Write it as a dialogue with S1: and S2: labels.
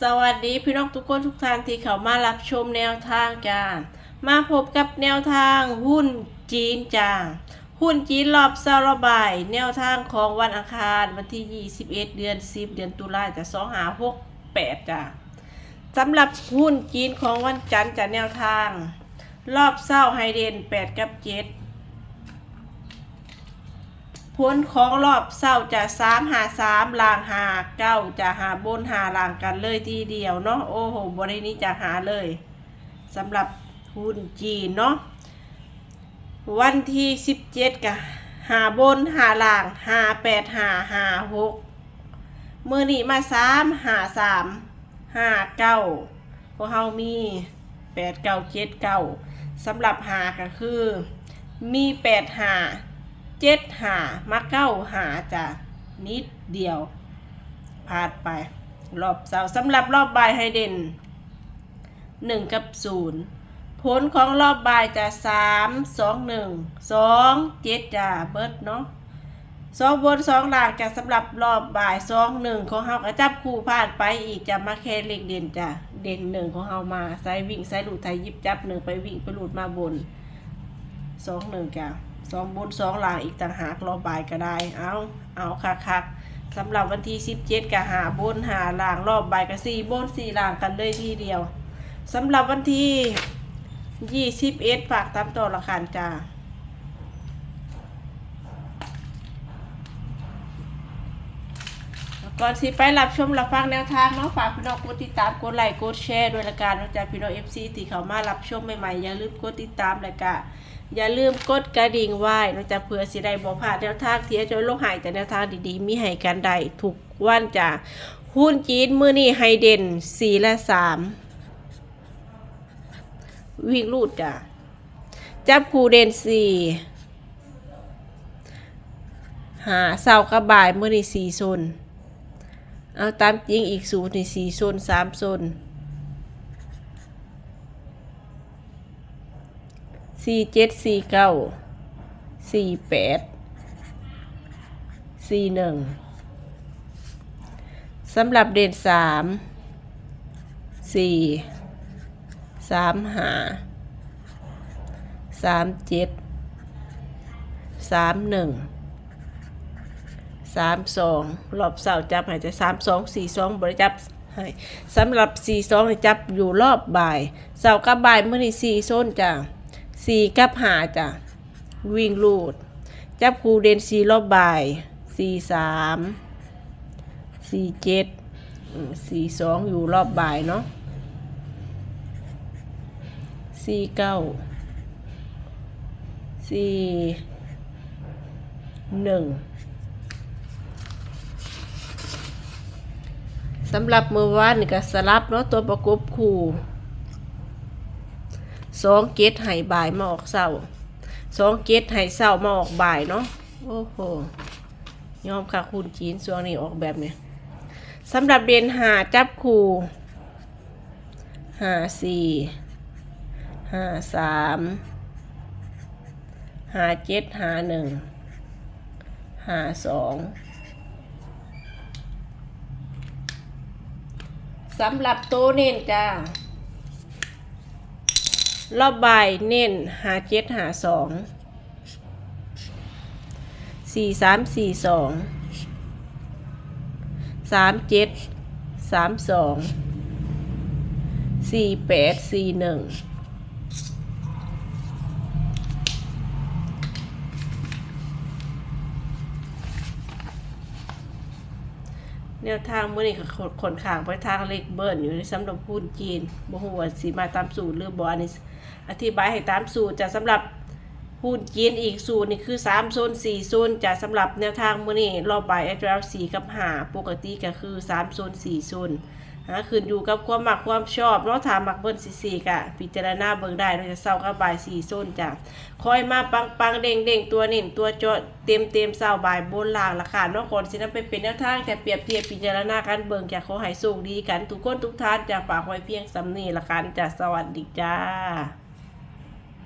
S1: สวัสดีพี่น้องทุกคนทุกท่านที่เข้ามารับชมแนวทางจ้ามาพบกับแนวทางหุ้นจีนจ้าหุ้นจีนรอบเซาระบาย แนวทางของวันอังคารวันที่ 21 เดือน 10 เดือนตุลาจะ2หา6 8จ้าสำหรับหุ้นจีนของวันจันทร์จะแนวทาง รอบเศร้าไฮเดน 8 กับ 7 ผลของรอบเศร้าจะสามหาสามลางหาเก้าจะหาบนหาลางกันเลยทีเดียวเนาะโอ้โหบรินี้จะหาเลยสำหรับหุ้นจีนเนาะวันที่สิบเจ็ดกับหาบนหาลางหาแปดหาหาหกมือนี้มาสามหาสามหาเก้าพวกเฮามีแปดเก้าเจ็ดเก้าสำหรับหาก็คือมีแปดหา เจ็ดหามาเก้าหาจ้ะนิดเดียวพลาดไป รอบเสาสำหรับรอบบ่ายให้เด่นหนึ่งกับศูนย์ผลของรอบบ่ายจะสามสองหนึ่งสองเจ็ดจ้ะเบิร์ดเนาะสองบนสองหลังจะสำหรับรอบบ่ายสองหนึ่งของเฮากระจับคู่พลาดไปอีกจะมาแค่เล็กเด่นจ้ะเด่นหนึ่งของเฮามาใส่วิ่งใส่หลุดไทยยิบจับหนึ่งไปวิ่งไปหลุดมาบนสองหนึ่งจ้ะ สองบนสองหลังอีกต่างหากรอบ่ายก็ได้ เอาเอาคักคักสำหรับวันที่สิบเจ็ดกับหาบนหาหลังรอบบ่ายกับสี่บนสี่หลังกันเลยทีเดียวสำหรับวันที่ยี่สิบเอ็ดฝากตามต่อละคันจ้า ก่อนสิไปรับชมรับฟังแนวทางเนาะฝากพี่น้องกดติดตามกดไลค์กดแชร์ด้วยละกันนะจากพี่น้องเอฟซีที่เขามารับชมใหม่ๆอย่าลืมกดติดตามเลยกะอย่าลืมกดกระดิ่งไว้นะจ๊ะเพื่อสิได้บอกผ่านแนวทางที่จะลงหายแต่แนวทางดีๆ มีให้กันได้ทุกวันจ้ะหุ้นจีนมือนี้ไฮเด่นสี่และสามวิ่งรูดจ้ะจับคูเด่นสี่หาเสาร์กระบายมือนี้สี่โซน เอาตามจริงอีกศูนย์นี่สี่โซนสามโซนสี่เจ็ดสี่เก้าสี่แปดสี่หนึ่งสำหรับเด่นสามสี่สามหาสามเจ็ดสามหนึ่ง สามสองรอบเสาร์จับให้จะสามสองสี่สองบริจับให้สำหรับสี่สองจับอยู่รอบบ่ายเสาร์กับบ่ายเมื่อนี่สี่โซนจ้ะสี่กับหาจ้ะวิ่งลูด จับครูเดนสี่รอบบ่ายสี่สามสี่เจ็ดสี่สองอยู่รอบบ่ายเนาะสี่เก้าสี่หนึ่ง สำหรับมือวานนี่ก็สลับเนาะตัวประกบคู่สองเกตไห้บ่ายมาออกเศร้าสองเกตไห้เศร้ามาออกบ่ายเนาะโอ้โหยอมค่ะคุณจีนช่วงนี้ออกแบบเนี้ยสำหรับเดนหาจับคู่หาสี่หาสามหาเจ็ดหาหนึ่งหาสอง สำหรับโตวเน้นจ้ารอบบายเน้นหาเจ็ดหาสองสี่สามสี่สองสามเจ็ดสามสองสี่แปดสี่หนึ่ง แนวทางมื่อนี้ก็ขดขนขางไปทางเล็กเบิร์นอยู่ในสำหรับพูนจีนบ่ฮู้ว่าสีมาตามสูตรหรือบอนี่อธิบายให้ตามสูตรจะสำหรับพูนจีนอีกสูตรนี่คือ3โซน4โซนจะสำหรับแนวทางมื้อนี้รอบบ่ายแอดร4กับหาปกติก็คือ3โซน4โซน หาขึ้นอยู่กับความหมักความชอบเนาะถามมักเบิ้ล4ๆก็พิจารณาเบิ้งได้เราจะเศร้ากับบาย4โซนจ้ะคอยมาปังปังเด้งเด้งตัวเน่งตัวโจดเต็มเต็มเศร้าบายบนล่างราคาเนาะก่อนสินำไปเป็นแนวทางแต่เปรียบเทียบพิจารณากันเบิ้งจะขอหายสูงดีกันทุกคนทุกท่านจะฝากไว้เพียงสำนีละกันจ้ะสวัสดีจ้า